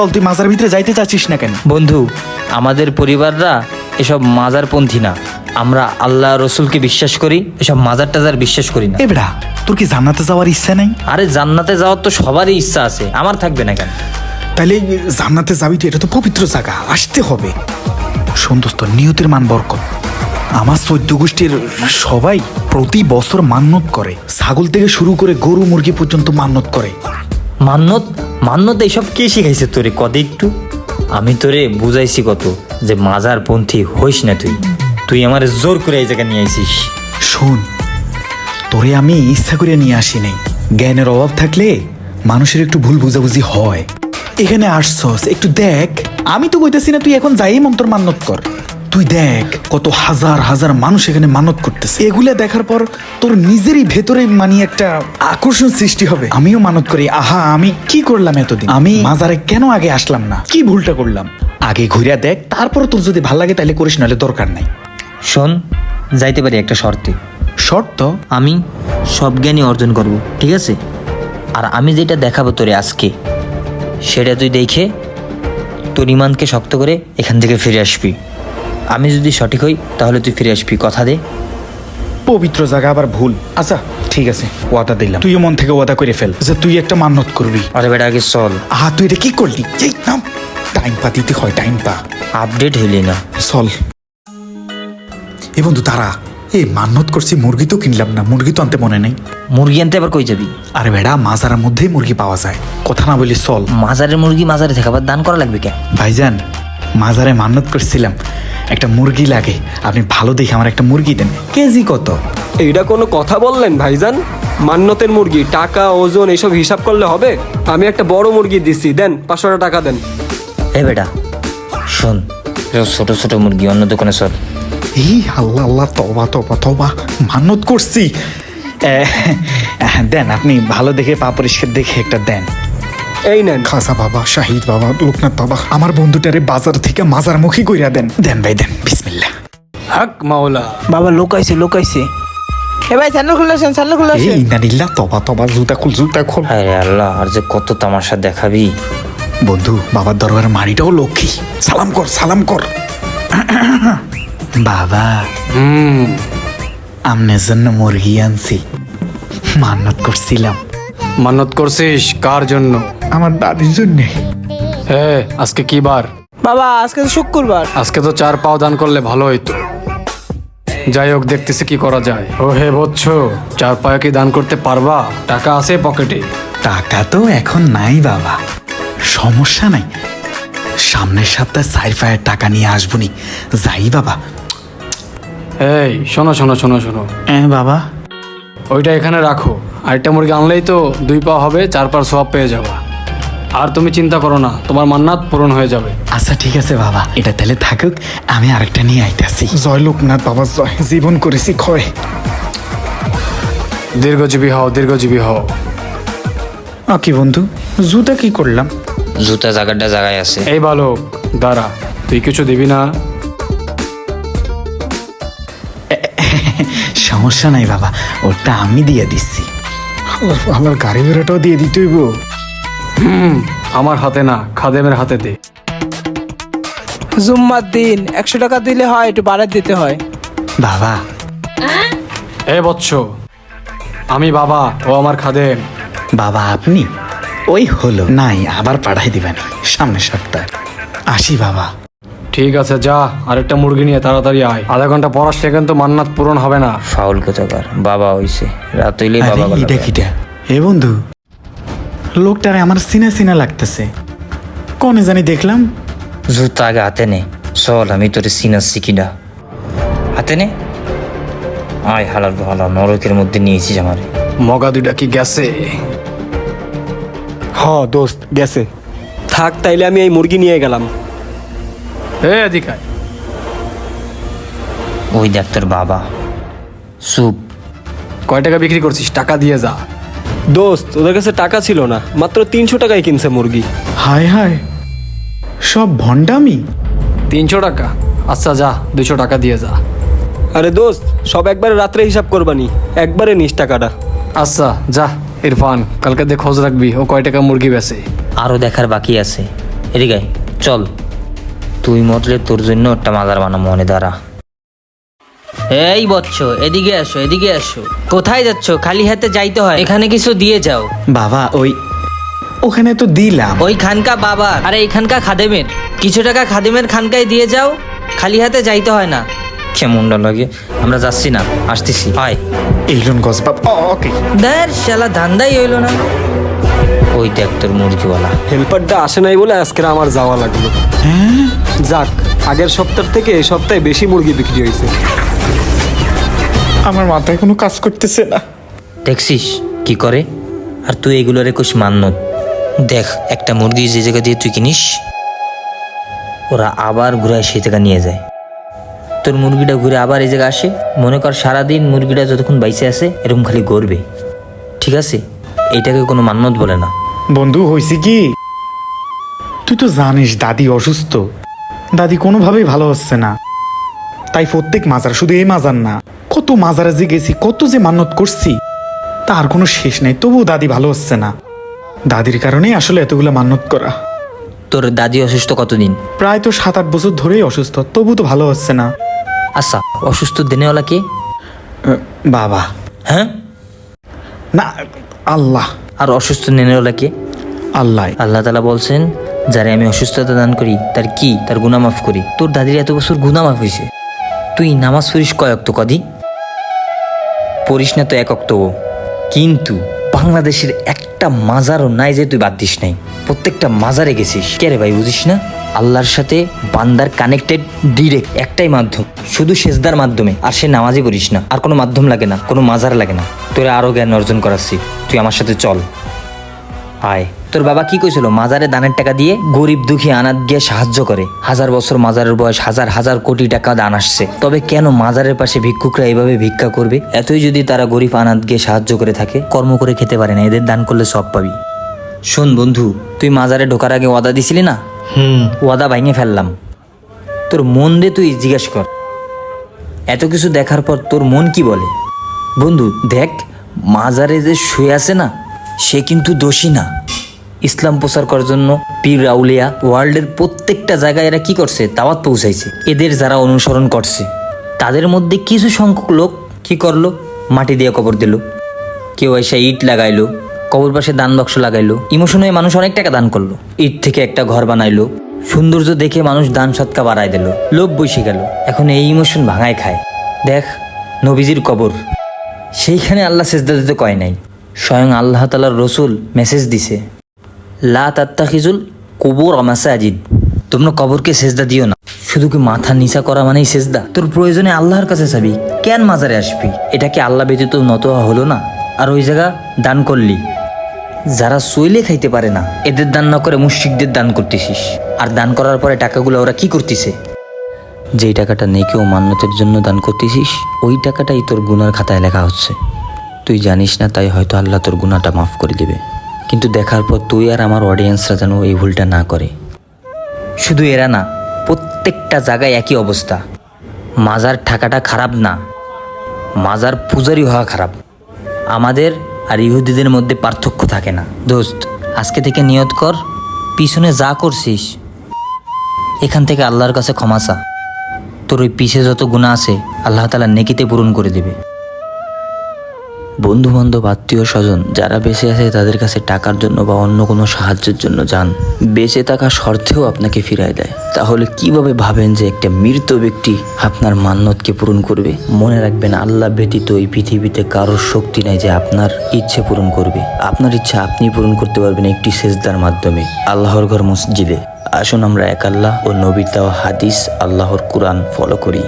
চল তুই মাজার ভিতরে যাইতে চাচ্ছিস না কেন? বন্ধু আমাদের পরিবাররা এসব মাজারপন্থী না। আমরা আল্লাহ রসুলকে বিশ্বাস করি এসব মাজার টাজার বিশ্বাস করি না। এ বেড়া তোর কি জান্নাতে যাওয়ার ইচ্ছা নাই? আরে জান্নাতে যাওয়ার তো সবারই ইচ্ছা আছে। আমার থাকবে না কেন? তাহলে জান্নাতে যাবি তো এটা তো পবিত্র জায়গা আসতে হবে। দোস্ত নিয়তের মান বরকত। আমার চৈদ্য গোষ্ঠীর সবাই প্রতি বছর মান্যত করে। ছাগল থেকে শুরু করে গরু মুরগি পর্যন্ত মান্যত করে। মান্যত মান্যত এইসব কে শিখাইছে তোরে? কদে একটু। আমি তোরে বুঝাইছি কত, যে মাজারপন্থী হইস না তুই। তুই আমার জোর করে এই জায়গায় নিয়ে আইছিস। শোন, তোরে আমি ইচ্ছা করে নিয়ে আসি নাই। জ্ঞানের অভাব থাকলে মানুষের একটু ভুল বুঝাবুঝি হয়। এখানে আসছস, একটু দেখ। আমি তো কইতেছি না তুই এখন যাই মন্তর মান্যত কর। তুই দেখ কত হাজার হাজার মানুষ এখানে মানত করতেছে। এগুলা দেখার পর তোর নিজেরই ভেতরে মানি একটা আকর্ষণ সৃষ্টি হবে। আমিও মানত করি। আহা আমি কি করলাম এতদিন? আমি মাজারে কেন আগে আসলাম না? কি ভুলটা করলাম? আগে ঘুরিয়া দেখ তারপর তোর যদি ভালো লাগে তাহলে করিস নাহলে দরকার নাই। শোন যাইতে পারি একটা শর্তে। শর্ত? আমি সব জ্ঞানই অর্জন করব ঠিক আছে? আর আমি যেটা দেখাবো তোরে আজকে সেটা তুই দেখে তোর ইমানকে শক্ত করে এখান থেকে ফিরে আসবি। আমি যদি সঠিক হই তাহলে তুই ফিরে আসবি। কথা দে। পবিত্র জায়গা আবার ভুল। আচ্ছা ঠিক আছে ওয়াদা দিলাম। তুইও মন থেকে ওয়াদা করে ফেল যে তুই একটা মান্যত করবি। আরে বেটা আগে চল। আহা তুই এটা কি করলি? এই নাম। টাইম পা দিতে হয় টাইম পা। আপডেট হইলি না। চল। এ বন্ধু তারা এই মান্যত করছি মুরগি তো কিনলাম না। মুরগি তো আনতে মনে নেই। মুরগি আনতে আবার কই যাবি? আরে বেড়া মাজারের মধ্যেই মুরগি পাওয়া যায়। কথা না বলি চল। মাজারের মুরগি মাজারে থেকে আবার দান করা লাগবে কেন? ভাইজান মাজারে মান্যত করছিলাম। একটা মুরগি লাগে। আপনি ভালো দেখে আমার একটা মুরগি দেন। কেজি কত? এইটা কোনো কথা বললেন ভাইজান? মান্যতের মুরগি টাকা ওজন এসব হিসাব করলে হবে? আমি একটা বড় মুরগি দিচ্ছি দেন পাঁচশো টাকা দেন। এ বেটা শোন এসব ছোট ছোট মুরগি অন্য দোকানে চল। এই আল্লাহ আল্লাহ তবা তবা তবা মান্যত করছি। দেন আপনি ভালো দেখে পা পরিষ্কার দেখে একটা দেন। এই নেন। খাসা বাবা শাহিদ বাবা লোকনাথ বাবা আমার বন্ধুটারে বাজার থেকে মাজার মুখী কইরা দেন। দেন ভাই দেন। বিসমিল্লা হক মাওলা। বাবা লোক আইছে লোক আইছে। এ ভাই স্যান্ডেল খুলে আসেন স্যান্ডেল খুলে এই আসেন ইন্দানিল্লা তবা তবা জুতা খুল জুতা খুল। আরে আল্লাহ আর যে কত তামাশা দেখাবি। বন্ধু বাবার দরবার মাড়িটাও লক্ষ্মী। সালাম কর সালাম কর। বাবা হুম। আমনের জন্য মুরগি আনছি। মান্নত করছিলাম। মান্নত করছিস? কার জন্য? আমার দাদির জন্যে। হ্যাঁ আজকে কি বার? বাবা আজকে তো শুক্রবার। আজকে তো চার পাও দান করলে ভালো হইতো। যাই হোক দেখতেছি কি করা যায়। ও হে বচ্চ চার পায়ে কি দান করতে পারবা? টাকা আছে পকেটে? টাকা তো এখন নাই বাবা। সমস্যা নাই। সামনের সপ্তাহে সাইফায়ের টাকা নিয়ে আসবনি। যাই বাবা। এই শোনো শোনো শোনো শোনো। হ্যাঁ বাবা। ওইটা এখানে রাখো। আরেকটা মুরগি আনলেই তো দুই পা হবে চার পার সব পেয়ে যাবা। আর তুমি চিন্তা করো না তোমার মান্নাত পূরণ হয়ে যাবে। আচ্ছা ঠিক আছে বাবা। এটা তাহলে থাকুক আমি আরেকটা নিয়ে আইতাছি। জয় লোকনাথ বাবা জয়। জীবন করেছি ক্ষয়। দীর্ঘজীবী হও দীর্ঘজীবী হও। আ, কি বন্ধু জুতা কি করলাম? জুতা জায়গাটা জায়গায় আছে। এই বালক দাঁড়া তুই কিছু দিবি না? সমস্যা নাই বাবা ওটা আমি দিয়ে দিচ্ছি আমার গাড়ি ভাড়াটাও দিয়ে দিতে হইব হুম আমার হাতে না খাদেমের হাতে দে। জুম্মার দিন একশো টাকা দিলে হয় একটু বাড়ার দিতে হয়। বাবা। এ বৎস আমি বাবা ও আমার খাদেম। বাবা আপনি? ওই হলো। নাই আবার পাঠাই দিবেন। সামনের সপ্তাহে। আসি বাবা। ঠিক আছে যা আরেকটা মুরগি নিয়ে তাড়াতাড়ি আয়। আধা ঘণ্টা পর আসলে কিন্তু মান্নাত পূরণ হবে না। ফাউল কোথাকার? বাবা হইছে। রাত হইলেই আরে বাবা ধরে। কিটা? এ বন্ধু। লোকটারে আমার সিনা সিনা লাগতেছে। কনে জানি দেখলাম। জুতা আগে হাতে নে। চল আমি তোর সিনা শিখি না হাতে নে। আয় হালার ভালা নরকের মধ্যে নিয়েছিস আমার। মগা দুইটা কি গেছে? হ দোস্ত গেছে। থাক তাইলে আমি এই মুরগি নিয়ে গেলাম। এ এদিকায় ওই দেখ তোর বাবা। সুপ কয় টাকা বিক্রি করছিস? টাকা দিয়ে যা। দোস্ত ওদের কাছে টাকা ছিল না মাত্র তিনশো টাকায় কিনছে মুরগি। হায় হায় সব ভণ্ডামি? তিনশো টাকা? আচ্ছা যা দুশো টাকা দিয়ে যা। আরে দোস্ত সব একবারে রাত্রে হিসাব করবানি একবারে নিস টাকাটা। আচ্ছা যা ইরফান কালকে দিয়ে খোঁজ রাখবি ও কয় টাকা মুরগি বেছে আরও দেখার বাকি আছে। এদিকে চল। তুই মতলে তোর জন্য একটা মাজার বানাবো মনে দাঁড়া। এই বচ্চ এদিকে আসো এদিকে আসো। কোথায় যাচ্ছ? খালি হাতে যাইতে হয়। এখানে কিছু দিয়ে যাও। বাবা ওই ওখানে তো দিলাম। ওই খানকা বাবা আরে এইখানকা খাদেমের। কিছু টাকা খাদেমের খানকায় দিয়ে যাও। খালি হাতে যাইতে হয় না। কেমনটা লাগে। আমরা যাচ্ছি না। আসতেছি। হয় এইলন গজ ওকে। দের শালা ধান্দাই হইল না। ওই দেখ তোর মুরগিওয়ালা। হেল্পারটা আসে নাই বলে আজকে আমার যাওয়া লাগল। যাক। আগের সপ্তাহ থেকে এই সপ্তাহে বেশি মুরগি বিক্রি হয়েছে। আমার মাথায় কোনো কাজ করতেছে না। দেখছিস কি করে? আর তুই এগুলোর একুশ মান্যত দেখ একটা মুরগি যে জায়গা দিয়ে তুই কিনিস ওরা আবার ঘুরায় সেই জায়গা নিয়ে যায়। তোর মুরগিটা ঘুরে আবার এই জায়গায় আসে। মনে কর সারাদিন মুরগিটা যতক্ষণ বাইসে আসে এরকম খালি গড়বে। ঠিক আছে? এইটাকে কোনো মান্যত বলে না। বন্ধু হয়েছে কি? তুই তো জানিস দাদি অসুস্থ। দাদি কোনোভাবেই ভালো হচ্ছে না। তাই প্রত্যেক মাজার শুধু এই মাজার না কত মাজারে যে গেছি কত যে মান্যত করছি তার কোনো শেষ নাই তবুও দাদি ভালো হচ্ছে না। দাদির কারণেই আসলে এতগুলো মান্যত করা। তোর দাদি অসুস্থ কতদিন? প্রায় তো সাত আট বছর ধরেই অসুস্থ তবু তো ভালো হচ্ছে না। আচ্ছা অসুস্থ দিনেওয়ালা কে? বাবা। হ্যাঁ? না আল্লাহ। আর অসুস্থ নেনেওয়ালা কে? আল্লাহ। আল্লাহ তালা বলছেন যারে আমি অসুস্থতা দান করি, তার কি? তার গুণা মাফ করি। তোর দাদির এত বছর গুণা মাফ হয়েছে তুই নামাজ পড়িস কয়েক তো কদি? পড়িস না তো এক অক্ত। কিন্তু বাংলাদেশের একটা মাজারও নাই যে তুই বাদ দিস নাই। প্রত্যেকটা মাজারে গেছিস। কে রে ভাই, বুঝিস না? আল্লাহর সাথে বান্দার কানেক্টেড ডিরেক্ট একটাই মাধ্যম। শুধু সেজদার মাধ্যমে। আর সে নামাজই পড়িস না। আর কোনো মাধ্যম লাগে না। কোনো মাজার লাগে না। তোরা আরও জ্ঞান অর্জন করাচ্ছি। তুই আমার সাথে চল। আয়। তোর বাবা কি কইছিল? মাজারে দানের টাকা দিয়ে গরিব দুঃখী আনাত গিয়ে সাহায্য করে। হাজার বছর মাজারের বয়স হাজার হাজার কোটি টাকা দান আসছে। তবে কেন মাজারের পাশে ভিক্ষুকরা এইভাবে ভিক্ষা করবে? এতই যদি তারা গরিব আনাত গিয়ে সাহায্য করে থাকে কর্ম করে খেতে পারে না এদের দান করলে সব পাবি। শোন বন্ধু তুই মাজারে ঢোকার আগে ওয়াদা দিছিলি না? হুম। ওয়াদা ভাঙে ফেললাম। তোর মন দিয়ে তুই জিজ্ঞেস কর। এত কিছু দেখার পর তোর মন কি বলে? বন্ধু দেখ মাজারে যে শুয়ে আছে না সে কিন্তু দোষী না। ইসলাম প্রচার করার জন্য পীর রাউলিয়া ওয়ার্ল্ডের প্রত্যেকটা জায়গায় এরা কি করছে? দাওয়াত পৌঁছাইছে। এদের যারা অনুসরণ করছে, তাদের মধ্যে কিছু সংখ্যক লোক কি করল? মাটি দিয়ে কবর দিল। কেউ এসে ইট লাগাইলো, কবর পাশে দান বাক্স লাগাইলো। ইমোশন হয়ে মানুষ অনেক টাকা দান করল। ইট থেকে একটা ঘর বানাইলো। সৌন্দর্য দেখে মানুষ দান সৎকা বাড়াই দিল। লোভ বসে গেল। এখন এই ইমোশন ভাঙায় খায়। দেখ, নবীজির কবর। সেইখানে আল্লাহ সেজদা দিতে কয় নাই। স্বয়ং আল্লাহ তালার রসুল মেসেজ দিছে। লা তাত্তাখিজুল কবর আমাসাজিদ তোমরা কবরকে সেজদা দিও না। শুধু কি মাথা নিচা করা মানেই সেজদা? তোর প্রয়োজনে আল্লাহর কাছে যাবি। কেন মাজারে আসবি? এটা কি আল্লাহ ব্যতীত নত হলো না? আর ওই জায়গা দান করলি। যারা সইলে খাইতে পারে না, এদের দান না করে মুশরিকদের দান করতেছিস। আর দান করার পরে টাকাগুলো ওরা কি করতেছে? যেই টাকাটা নেকে ও মান্যতের জন্য দান করতেছিস, ওই টাকাটাই তোর গুনার খাতায় লেখা হচ্ছে। তুই জানিস না, তাই হয়তো আল্লাহ তোর গুনাটা মাফ করে দেবে। কিন্তু দেখার পর তুই আর আমার অডিয়েন্সরা যেন এই ভুলটা না করে। শুধু এরা না, প্রত্যেকটা জায়গায় একই অবস্থা। মাজার ঠাকাটা খারাপ না, মাজার পূজারি হওয়া খারাপ। আমাদের আর ইহুদিদের মধ্যে পার্থক্য থাকে না। দোস্ত, আজকে থেকে নিয়ত কর, পিছনে যা করছিস, এখান থেকে আল্লাহর কাছে ক্ষমা চা। তোর ওই পিছে যত গুণা আছে, আল্লাহ তালা নেকিতে পূরণ করে দেবে। বন্ধু বান্ধব আত্মীয় স্বজন যারা বেঁচে আছে তাদের কাছে টাকার জন্য বা অন্য কোনো সাহায্যের জন্য যান। বেঁচে থাকা শর্তেও আপনাকে ফিরায় দেয়। তাহলে কীভাবে ভাবেন যে একটা মৃত ব্যক্তি আপনার মান্যতকে পূরণ করবে? মনে রাখবেন, আল্লাহ ব্যতীত এই পৃথিবীতে কারোর শক্তি নাই যে আপনার ইচ্ছে পূরণ করবে। আপনার ইচ্ছা আপনি পূরণ করতে পারবেন একটি সেজদার মাধ্যমে, আল্লাহর ঘর মসজিদে। আসুন আমরা এক আল্লাহ ও নবীর হাদিস, আল্লাহর কোরআন ফলো করি।